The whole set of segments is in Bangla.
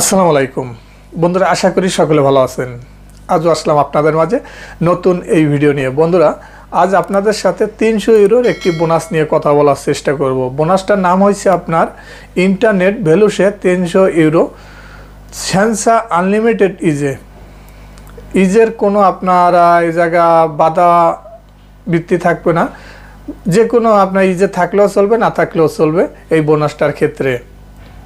আসসালামু আলাইকুম। বন্ধুরা, আশা করি সকলে ভালো আছেন। আজও আসলাম আপনাদের মাঝে নতুন এই ভিডিও নিয়ে। বন্ধুরা, আজ আপনাদের সাথে তিনশো ইউরোর একটি বোনাস নিয়ে কথা বলার চেষ্টা করব। বোনাসটার নাম হয়েছে আপনার ইন্টারনেট ভ্যালুসে তিনশো ইউরো, স্যানসা আনলিমিটেড ইজে। ইজের কোনো আপনারা এই জায়গা বাধা বৃত্তি থাকবে না। যে কোনো আপনার ইজে থাকলেও চলবে, না থাকলেও চলবে এই বোনাসটার ক্ষেত্রে।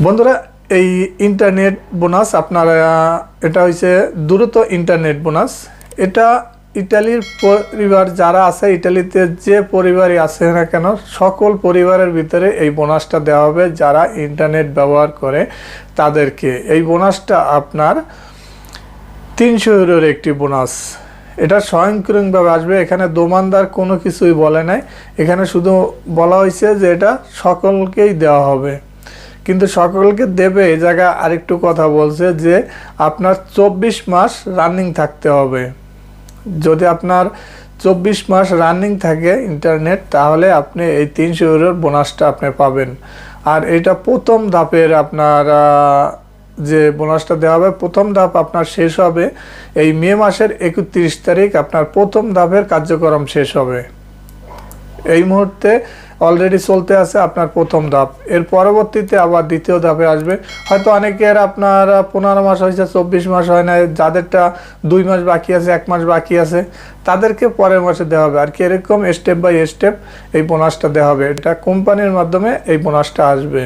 বন্ধুরা, এই ইন্টারনেট বোনাস আপনার এটা হচ্ছে দ্রুত ইন্টারনেট বোনাস এটা ইটালির পরিবার, যারা আছে ইটালিতে, যে পরিবারই আছে না কেন, সকল পরিবারের ভিতরে এই বোনাসটা দেওয়া হবে যারা ইন্টারনেট ব্যবহার করে তাদেরকে। এই বোনাসটা আপনার তিনশো ইউরোর একটি বোনাস এটা স্বয়ংক্রিয়ভাবে আসবে, এখানে দোমানদার কোনো কিছুই বলে নাই। এখানে শুধু বলা হয়েছে যে এটা সকলকেই দেওয়া হবে। কিন্তু সকলকে দেবে এই জায়গায় আরেকটু কথা বলছে যে আপনার চব্বিশ মাস রানিং থাকতে হবে। যদি আপনার চব্বিশ মাস রানিং থাকে ইন্টারনেট তাহলে আপনি এই তিনশো ইউরোর বোনাসটা আপনি পাবেন। আর এটা প্রথম ধাপের আপনার যে বোনাসটা দেওয়া হবে, প্রথম ধাপ আপনার শেষ হবে। এই মে মাসের একত্রিশ তারিখ আপনার প্রথম ধাপের কার্যক্রম শেষ হবে। এই মুহূর্তে অলরেডি চলতে আছে আপনার প্রথম ধাপ। এর পরবর্তীতে আবার দ্বিতীয় ধাপে আসবে। হয়তো অনেকের আপনার পনেরো মাস হয়েছে, চব্বিশ মাস হয় না যাদেরটা দুই মাস বাকি আছে, এক মাস বাকি আছে, তাদেরকে পরের মাসে দেওয়া হবে। আর কি এরকম স্টেপ বাই স্টেপ এই বোনাসটা দেওয়া হবে। এটা কোম্পানির মাধ্যমে এই বোনাসটা আসবে।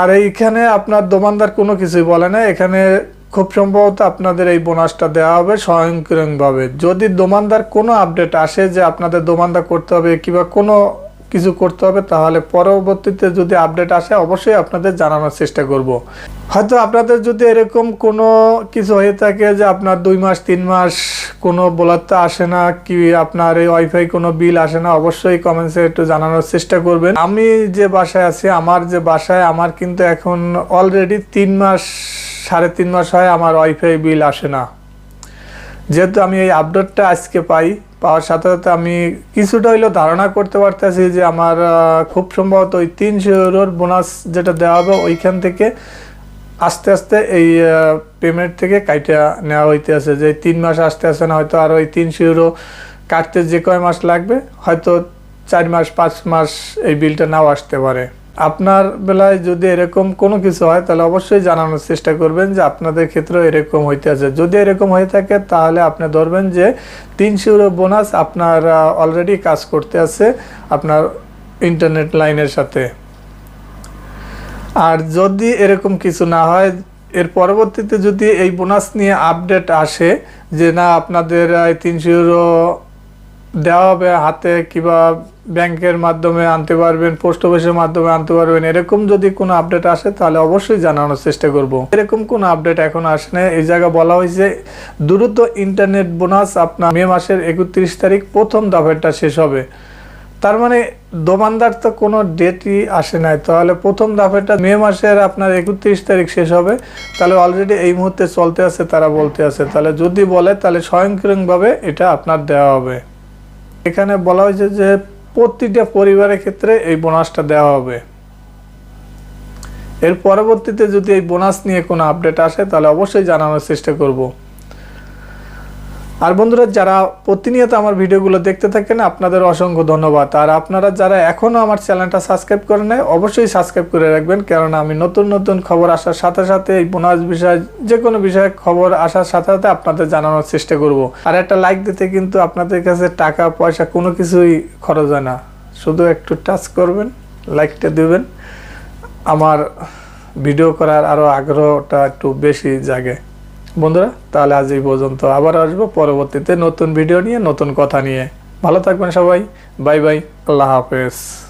আর এইখানে আপনার দোকানদার কোনো কিছুই বলে না। এখানে খুব সম্ভবত আপনাদের এই বোনাসটা দেওয়া হবে স্বয়ংক্রিয়ভাবে। যদি দোমানদার কোনো আপডেট আসে যে আপনাদের দোকানদার করতে হবে কিংবা কোনো কিছু করতে হবে, তাহলে পরবর্তীতে যদি আপডেট আসে, অবশ্যই আপনাদের জানানোর চেষ্টা করব। হয়তো আপনাদের যদি এরকম কোনো কিছু হয়ে থাকে যে আপনার দুই মাস, তিন মাস কোনো বলারটা আসে না, কি আপনার এই ওয়াইফাই কোনো বিল আসে না, অবশ্যই কমেন্টসে একটু জানানোর চেষ্টা করবেন। আমি যে বাসায় আছি, আমার যে বাসায়, আমার কিন্তু এখন অলরেডি তিন মাস সাড়ে তিন মাস হয় আমার ওয়াইফাই বিল আসে না। যেহেতু আমি এই আপডেটটা আজকে পাই, পাওয়ার সাথে সাথে আমি কিছুটা হইলেও ধারণা করতে পারতেছি যে আমার খুব সম্ভবত ওই তিনশো ইউরোর বোনাস যেটা দেওয়া হবে ওইখান থেকে আস্তে আস্তে এই পেমেন্ট থেকে কাইটা নেওয়া হইতে আছে যে তিন মাস আসতে আসে না, হয়তো আর ওই তিনশো ইউরো কাটতে যে কয় মাস লাগবে, হয়তো চার মাস, পাঁচ মাস এই বিলটা নাও আসতে পারে। আপনার বেলায় যদি এরকম কোনো কিছু হয়, তাহলে অবশ্যই জানানোর চেষ্টা করবেন যে আপনাদের ক্ষেত্রেও এরকম হইতে আছে যদি এরকম হয়ে থাকে, তাহলে আপনি ধরবেন যে তিনশো বোনাস আপনার অলরেডি কাজ করতে আছে আপনার ইন্টারনেট লাইনের সাথে। আর যদি এরকম কিছু না হয়, এর পরবর্তীতে যদি এই বোনাস নিয়ে আপডেট আসে যে না, আপনাদের তিনশো দেওয়া হবে হাতে কিংবা ব্যাংকের মাধ্যমে আনতে পারবেন, পোস্ট অফিসের মাধ্যমে আনতে পারবেন। এরকম যদি কোনো আপডেট আসে তাহলে অবশ্যই জানানোর চেষ্টা করব। এরকম কোনো আপডেট এখন আসে না এই জায়গা বলা হয়েছে, দ্রুত ইন্টারনেট বোনাস আপনার মে মাসের একত্রিশ তারিখ প্রথম দফাটা শেষ হবে। তার মানে দোমানদার তো কোনো ডেটই আসে নাই। তাহলে প্রথম দাফেটা মে মাসের আপনার একত্রিশ তারিখ শেষ হবে। তাহলে অলরেডি এই মুহূর্তে চলতে আছে, তারা বলতে আছে। তাহলে যদি বলে তাহলে স্বয়ংক্রিয়ভাবে এটা আপনার দেওয়া হবে। এখানে বলা হয়েছে যে প্রতিটা পরিবারের ক্ষেত্রে এই বোনাসটা দেওয়া হবে। এর পরবর্তীতে যদি এই বোনাস নিয়ে কোনো আপডেট আসে, তাহলে অবশ্যই জানানোর চেষ্টা করব। আর বন্ধুরা, যারা প্রতিনিয়ত আমার ভিডিওগুলো দেখতে থাকেন, আপনাদের অসংখ্য ধন্যবাদ। আর আপনারা যারা এখনও আমার চ্যানেলটা সাবস্ক্রাইব করে নেয় অবশ্যই সাবস্ক্রাইব করে রাখবেন, কেননা আমি নতুন নতুন খবর আসার সাথে সাথে, এই বোনাস বিষয় যে কোনো বিষয়ে খবর আসার সাথে সাথে আপনাদের জানানোর চেষ্টা করব। আর একটা লাইক দিতে কিন্তু আপনাদের কাছে টাকা, পয়সা কোনো কিছুই খরচ হয় না। শুধু একটু টাচ করবেন লাইকটা দেবেন। আমার ভিডিও করার আরও আগ্রহটা একটু বেশি জাগে। বন্ধুরা, তাহলে আজ এই পর্যন্ত আবার আসব পরবর্তীতে নতুন ভিডিও নিয়ে, নতুন কথা নিয়ে। ভালো থাকবেন সবাই। Bye bye. আল্লাহ হাফেজ।